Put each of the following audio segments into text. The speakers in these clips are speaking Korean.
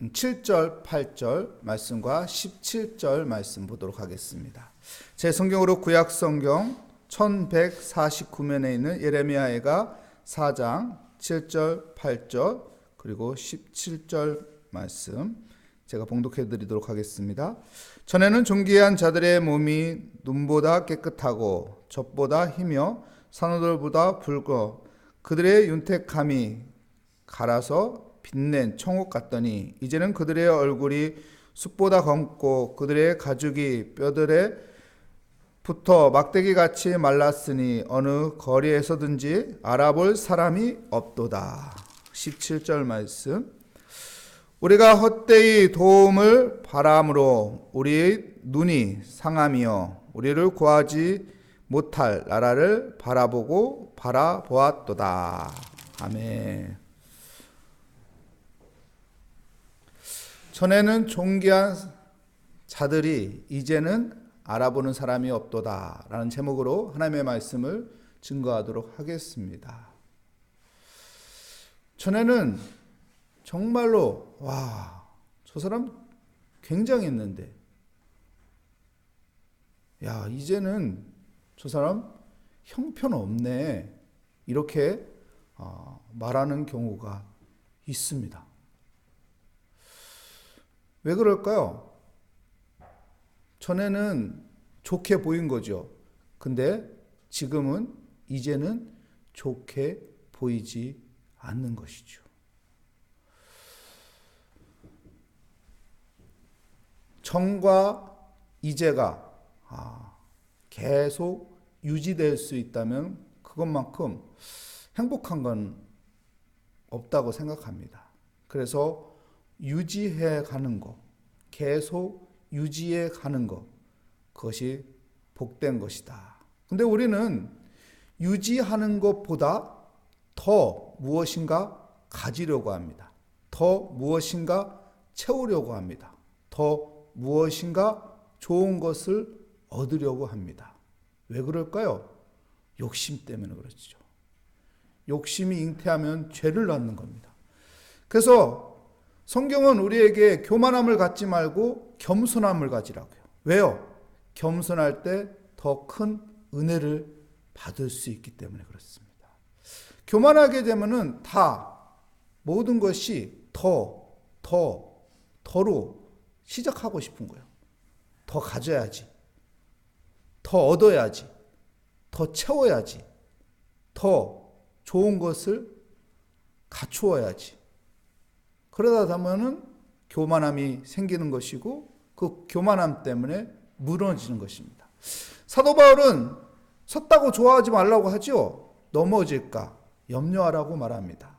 7절, 8절 말씀과 17절 말씀 보도록 하겠습니다. 제 성경으로 구약 성경 1149면에 있는 예레미야가 4장 7절, 8절 그리고 17절 말씀 제가 봉독해 드리도록 하겠습니다. 전에는 존귀한 자들의 몸이 눈보다 깨끗하고 젖보다 희며 산호들보다 붉어 그들의 윤택함이 갈아서 빛낸 청옥 같더니 이제는 그들의 얼굴이 숲보다 검고 그들의 가죽이 뼈들에 붙어 막대기 같이 말랐으니 어느 거리에서든지 알아볼 사람이 없도다. 17절 말씀. 우리가 헛되이 도움을 바람으로 우리의 눈이 상함이여 우리를 구하지 못할 나라를 바라보고 바라보았도다. 아멘. 전에는 존귀한 자들이 이제는 알아보는 사람이 없도다 라는 제목으로 하나님의 말씀을 증거하도록 하겠습니다. 전에는 정말로 와, 저 사람 굉장했는데 야, 이제는 저 사람 형편없네. 이렇게 어, 말하는 경우가 있습니다. 왜 그럴까요? 전에는 좋게 보인 거죠. 근데 지금은 이제는 좋게 보이지 않는 것이죠. 정과 이제가 아, 계속 유지될 수 있다면 그것만큼 행복한 건 없다고 생각합니다. 그래서 유지해 가는 것, 계속 유지해 가는 것, 그것이 복된 것이다. 근데 우리는 유지하는 것보다 더 무엇인가 가지려고 합니다. 더 무엇인가 채우려고 합니다. 더 무엇인가 좋은 것을 얻으려고 합니다. 왜 그럴까요? 욕심 때문에 그렇죠. 욕심이 잉태하면 죄를 낳는 겁니다. 그래서 성경은 우리에게 교만함을 갖지 말고 겸손함을 가지라고요. 왜요? 겸손할 때 더 큰 은혜를 받을 수 있기 때문에 그렇습니다. 교만하게 되면은 다 모든 것이 더, 더, 더로 시작하고 싶은 거예요. 더 가져야지. 더 얻어야지. 더 채워야지. 더 좋은 것을 갖추어야지. 그러다 보면은 교만함이 생기는 것이고 그 교만함 때문에 무너지는 것입니다. 사도 바울은 섰다고 좋아하지 말라고 하죠. 넘어질까 염려하라고 말합니다.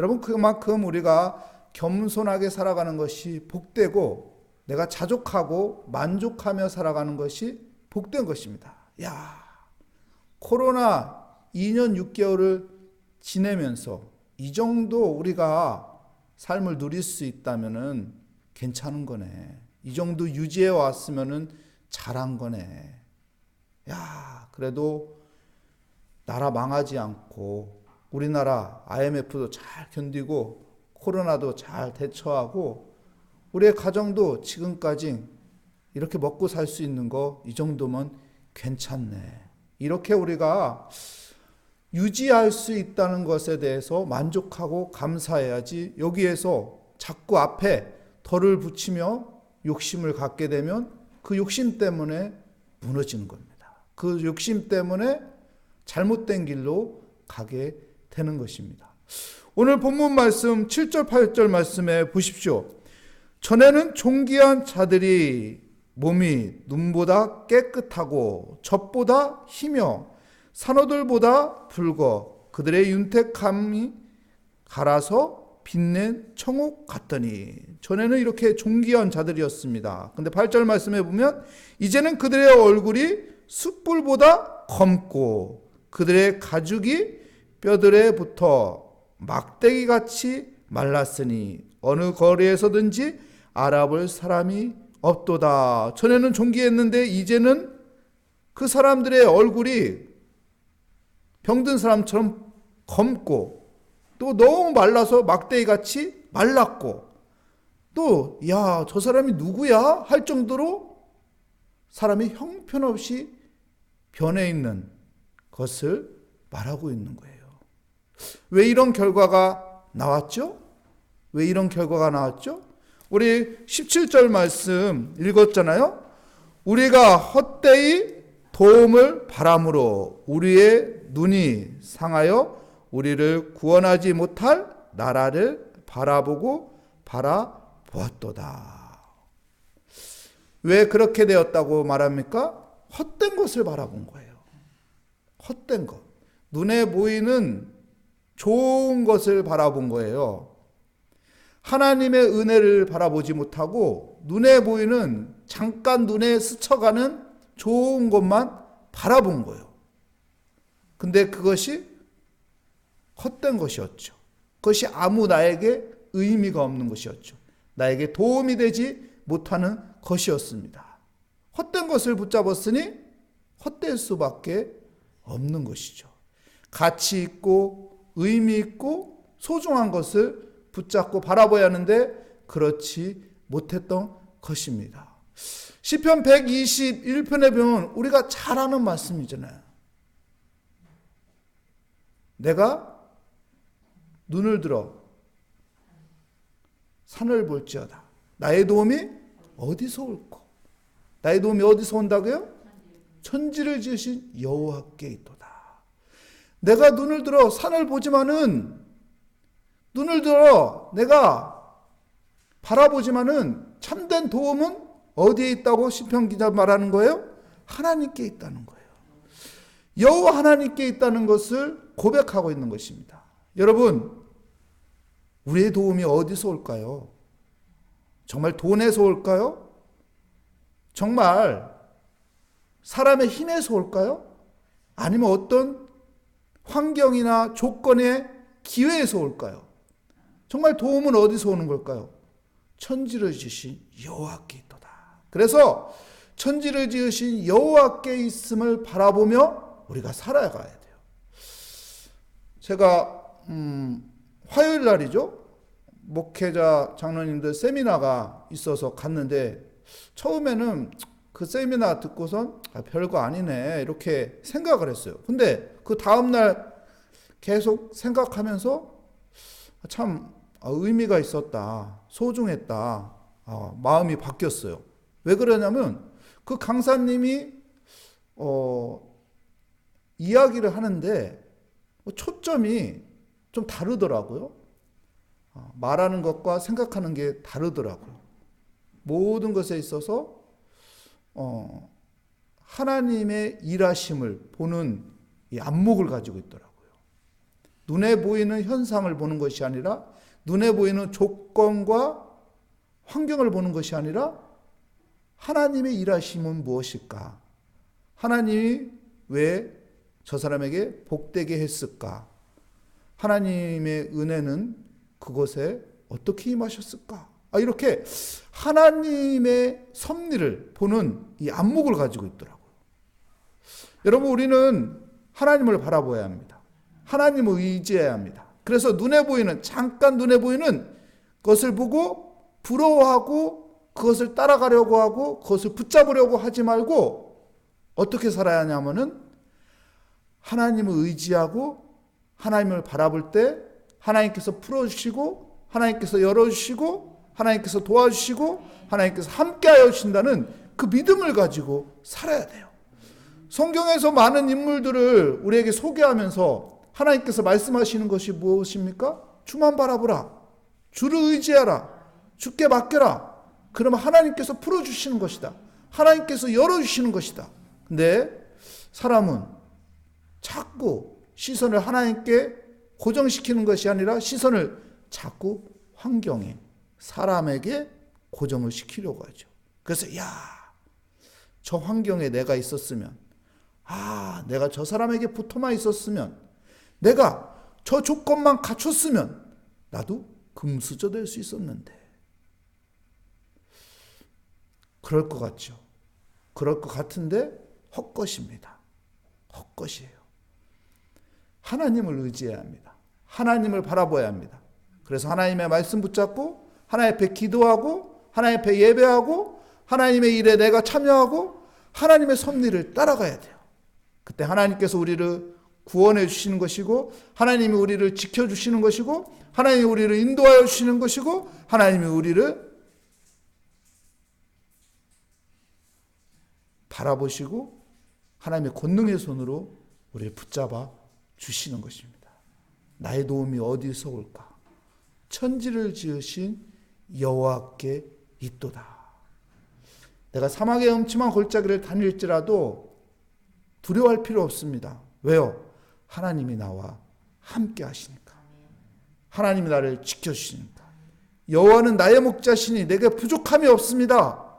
여러분 그만큼 우리가 겸손하게 살아가는 것이 복되고 내가 자족하고 만족하며 살아가는 것이 복된 것입니다. 야, 코로나 2년 6개월을 지내면서 이 정도 우리가 삶을 누릴 수 있다면은 괜찮은 거네. 이 정도 유지해 왔으면은 잘한 거네. 야, 그래도 나라 망하지 않고 우리나라 IMF도 잘 견디고 코로나도 잘 대처하고 우리의 가정도 지금까지 이렇게 먹고 살 수 있는 거 이 정도면 괜찮네. 이렇게 우리가 유지할 수 있다는 것에 대해서 만족하고 감사해야지 여기에서 자꾸 앞에 덜을 붙이며 욕심을 갖게 되면 그 욕심 때문에 무너지는 겁니다. 그 욕심 때문에 잘못된 길로 가게 되는 것입니다. 오늘 본문 말씀 7절 8절 말씀에 보십시오. 전에는 존귀한 자들이 몸이 눈보다 깨끗하고 젖보다 희며 산호들보다 붉어 그들의 윤택함이 갈아서 빛낸 청옥 같더니 전에는 이렇게 존귀한 자들이었습니다. 근데 8절 말씀에 보면 이제는 그들의 얼굴이 숯불보다 검고 그들의 가죽이 뼈들에 붙어 막대기 같이 말랐으니 어느 거리에서든지 알아볼 사람이 없도다. 전에는 존귀했는데 이제는 그 사람들의 얼굴이 병든 사람처럼 검고 또 너무 말라서 막대기 같이 말랐고 또 야, 저 사람이 누구야? 할 정도로 사람이 형편없이 변해 있는 것을 말하고 있는 거예요. 왜 이런 결과가 나왔죠? 왜 이런 결과가 나왔죠? 우리 17절 말씀 읽었잖아요. 우리가 헛되이 도움을 바람으로 우리의 눈이 상하여 우리를 구원하지 못할 나라를 바라보고 바라보았도다. 왜 그렇게 되었다고 말합니까? 헛된 것을 바라본 거예요. 헛된 것. 눈에 보이는 좋은 것을 바라본 거예요. 하나님의 은혜를 바라보지 못하고 눈에 보이는 잠깐 눈에 스쳐가는 좋은 것만 바라본 거예요. 근데 그것이 헛된 것이었죠. 그것이 아무 나에게 의미가 없는 것이었죠. 나에게 도움이 되지 못하는 것이었습니다. 헛된 것을 붙잡았으니 헛될 수밖에 없는 것이죠. 가치 있고 의미 있고 소중한 것을 붙잡고 바라봐야 하는데 그렇지 못했던 것입니다. 시편 121편에 보면 우리가 잘 아는 말씀이잖아요. 내가 눈을 들어 산을 볼지어다. 나의 도움이 어디서 올고? 나의 도움이 어디서 온다고요? 천지를 지으신 여호와께 있도다. 내가 눈을 들어 산을 보지만은 눈을 들어 내가 바라보지만은 참된 도움은 어디에 있다고 시편 기자 말하는 거예요? 하나님께 있다는 거예요. 여호와 하나님께 있다는 것을 고백하고 있는 것입니다. 여러분, 우리의 도움이 어디서 올까요? 정말 돈에서 올까요? 정말 사람의 힘에서 올까요? 아니면 어떤 환경이나 조건의 기회에서 올까요? 정말 도움은 어디서 오는 걸까요? 천지를 지으신 여호와께. 그래서 천지를 지으신 여호와께 있음을 바라보며 우리가 살아가야 돼요. 제가 음, 화요일 날이죠. 목회자 장로님들 세미나가 있어서 갔는데 처음에는 그 세미나 듣고선 아, 별거 아니네 이렇게 생각을 했어요. 근데 그 다음 날 계속 생각하면서 참 아, 의미가 있었다. 소중했다. 아, 마음이 바뀌었어요. 왜 그러냐면 그 강사님이 어, 이야기를 하는데 초점이 좀 다르더라고요. 아, 말하는 것과 생각하는 게 다르더라고요. 모든 것에 있어서 어, 하나님의 일하심을 보는 이 안목을 가지고 있더라고요. 눈에 보이는 현상을 보는 것이 아니라 눈에 보이는 조건과 환경을 보는 것이 아니라 하나님의 일하심은 무엇일까? 하나님이 왜 저 사람에게 복되게 했을까? 하나님의 은혜는 그곳에 어떻게 임하셨을까? 아, 이렇게 하나님의 섭리를 보는 이 안목을 가지고 있더라고요. 여러분, 우리는 하나님을 바라보아야 합니다. 하나님을 의지해야 합니다. 그래서 눈에 보이는 잠깐 눈에 보이는 것을 보고 부러워하고 그것을 따라가려고 하고 그것을 붙잡으려고 하지 말고 어떻게 살아야 하냐면은 하나님을 의지하고 하나님을 바라볼 때 하나님께서 풀어주시고 하나님께서 열어주시고 하나님께서 도와주시고 하나님께서 함께하여 주신다는 그 믿음을 가지고 살아야 돼요. 성경에서 많은 인물들을 우리에게 소개하면서 하나님께서 말씀하시는 것이 무엇입니까? 주만 바라보라. 주를 의지하라. 주께 맡겨라. 그러면 하나님께서 풀어주시는 것이다. 하나님께서 열어주시는 것이다. 근데 사람은 자꾸 시선을 하나님께 고정시키는 것이 아니라 시선을 자꾸 환경에, 사람에게 고정을 시키려고 하죠. 그래서, 야, 저 환경에 내가 있었으면, 아, 내가 저 사람에게 붙어만 있었으면, 내가 저 조건만 갖췄으면, 나도 금수저 될 수 있었는데. 그럴 것 같죠. 그럴 것 같은데, 헛것입니다. 헛것이에요. 하나님을 의지해야 합니다. 하나님을 바라봐야 합니다. 그래서 하나님의 말씀 붙잡고 하나님 앞에 기도하고 하나님 앞에 예배하고 하나님의 일에 내가 참여하고 하나님의 섭리를 따라가야 돼요. 그때 하나님께서 우리를 구원해 주시는 것이고 하나님이 우리를 지켜 주시는 것이고 하나님이 우리를 인도하여 주시는 것이고 하나님이 우리를 바라보시고 하나님의 권능의 손으로 우리를 붙잡아 주시는 것입니다. 나의 도움이 어디서 올까? 천지를 지으신 여호와께 있도다. 내가 사막의 음침한 골짜기를 다닐지라도 두려워할 필요 없습니다. 왜요? 하나님이 나와 함께 하시니까. 하나님이 나를 지켜주시니까. 여호와는 나의 목자시니 내게 부족함이 없습니다.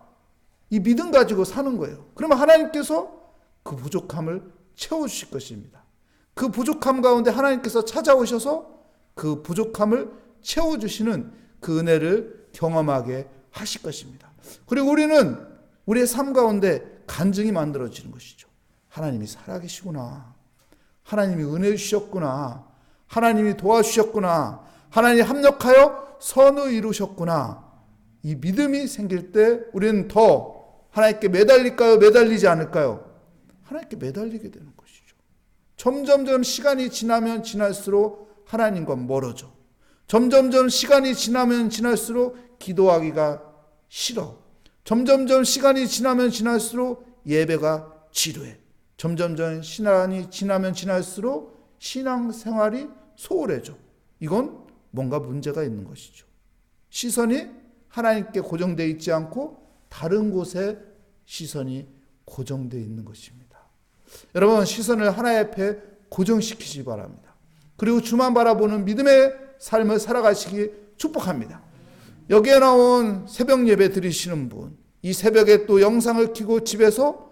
이 믿음 가지고 사는 거예요. 그러면 하나님께서 그 부족함을 채워주실 것입니다. 그 부족함 가운데 하나님께서 찾아오셔서 그 부족함을 채워주시는 그 은혜를 경험하게 하실 것입니다. 그리고 우리는 우리의 삶 가운데 간증이 만들어지는 것이죠. 하나님이 살아계시구나. 하나님이 은혜 주셨구나. 하나님이 도와주셨구나. 하나님 합력하여 선을 이루셨구나. 이 믿음이 생길 때 우리는 더 하나님께 매달릴까요? 매달리지 않을까요? 하나님께 매달리게 되는 것이죠. 점점점 시간이 지나면 지날수록 하나님과 멀어져. 점점점 시간이 지나면 지날수록 기도하기가 싫어. 점점점 시간이 지나면 지날수록 예배가 지루해. 점점점 시간이 지나면 지날수록 신앙 생활이 소홀해져. 이건 뭔가 문제가 있는 것이죠. 시선이 하나님께 고정되어 있지 않고 다른 곳에 시선이 고정되어 있는 것입니다. 여러분 시선을 하나님 앞에 고정시키시 바랍니다. 그리고 주만 바라보는 믿음의 삶을 살아가시기 축복합니다. 여기에 나온 새벽 예배 드리시는 분, 이 새벽에 또 영상을 켜고 집에서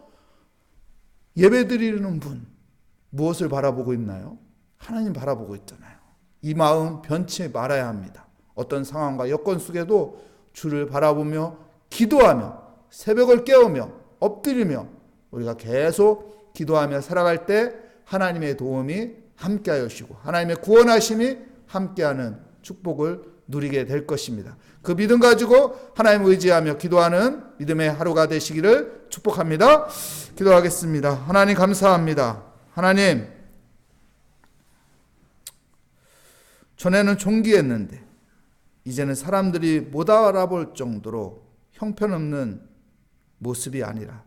예배 드리는 분, 무엇을 바라보고 있나요? 하나님 바라보고 있잖아요. 이 마음 변치 말아야 합니다. 어떤 상황과 여건 속에도 주를 바라보며 기도하며 새벽을 깨우며 엎드리며 우리가 계속 기도하며 살아갈 때 하나님의 도움이 함께하여 주시고 하나님의 구원하심이 함께하는 축복을 누리게 될 것입니다. 그 믿음 가지고 하나님 의지하며 기도하는 믿음의 하루가 되시기를 축복합니다. 기도하겠습니다. 하나님 감사합니다. 하나님 전에는 존귀했는데 이제는 사람들이 못 알아볼 정도로 형편없는 모습이 아니라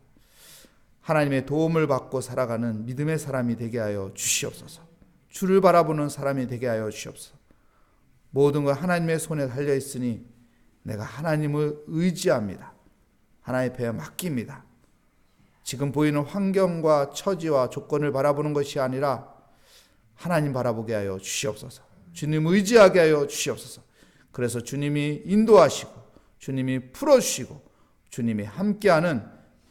하나님의 도움을 받고 살아가는 믿음의 사람이 되게 하여 주시옵소서. 주를 바라보는 사람이 되게 하여 주시옵소서. 모든 것 하나님의 손에 달려 있으니 내가 하나님을 의지합니다. 하나님 앞에 맡깁니다. 지금 보이는 환경과 처지와 조건을 바라보는 것이 아니라 하나님 바라보게 하여 주시옵소서. 주님 의지하게 하여 주시옵소서. 그래서 주님이 인도하시고 주님이 풀어주시고 주님이 함께하는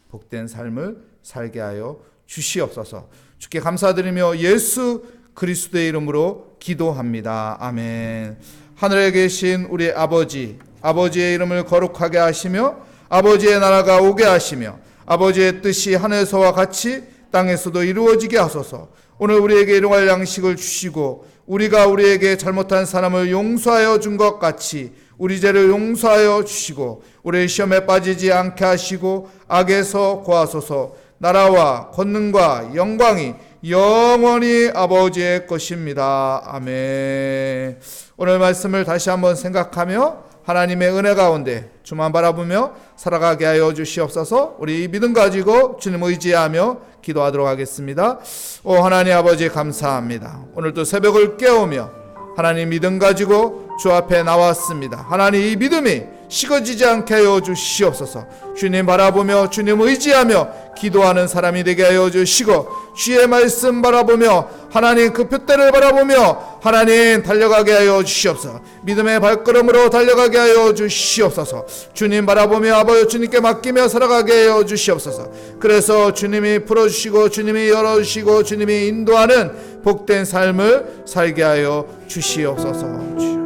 복된 삶을 살게 하여 주시옵소서. 주께 감사드리며 예수 그리스도의 이름으로 기도합니다. 아멘. 하늘에 계신 우리 아버지, 아버지의 이름을 거룩하게 하시며 아버지의 나라가 오게 하시며 아버지의 뜻이 하늘에서와 같이 땅에서도 이루어지게 하소서. 오늘 우리에게 일용할 양식을 주시고 우리가 우리에게 잘못한 사람을 용서하여 준 것 같이 우리 죄를 용서하여 주시고 우리 시험에 빠지지 않게 하시고 악에서 구하소서. 나라와 권능과 영광이 영원히 아버지의 것입니다. 아멘. 오늘 말씀을 다시 한번 생각하며 하나님의 은혜 가운데 주만 바라보며 살아가게 하여 주시옵소서. 우리 이 믿음 가지고 주님 의지하며 기도하도록 하겠습니다. 오 하나님 아버지 감사합니다. 오늘도 새벽을 깨우며 하나님 믿음 가지고 주 앞에 나왔습니다. 하나님 이 믿음이 식어지지 않게 하여 주시옵소서. 주님 바라보며 주님 의지하며 기도하는 사람이 되게 하여 주시고 주의 말씀 바라보며 하나님 그 표대를 바라보며 하나님 달려가게 하여 주시옵소서. 믿음의 발걸음으로 달려가게 하여 주시옵소서. 주님 바라보며 아버지 주님께 맡기며 살아가게 하여 주시옵소서. 그래서 주님이 풀어주시고 주님이 열어주시고 주님이 인도하는 복된 삶을 살게 하여 주시옵소서.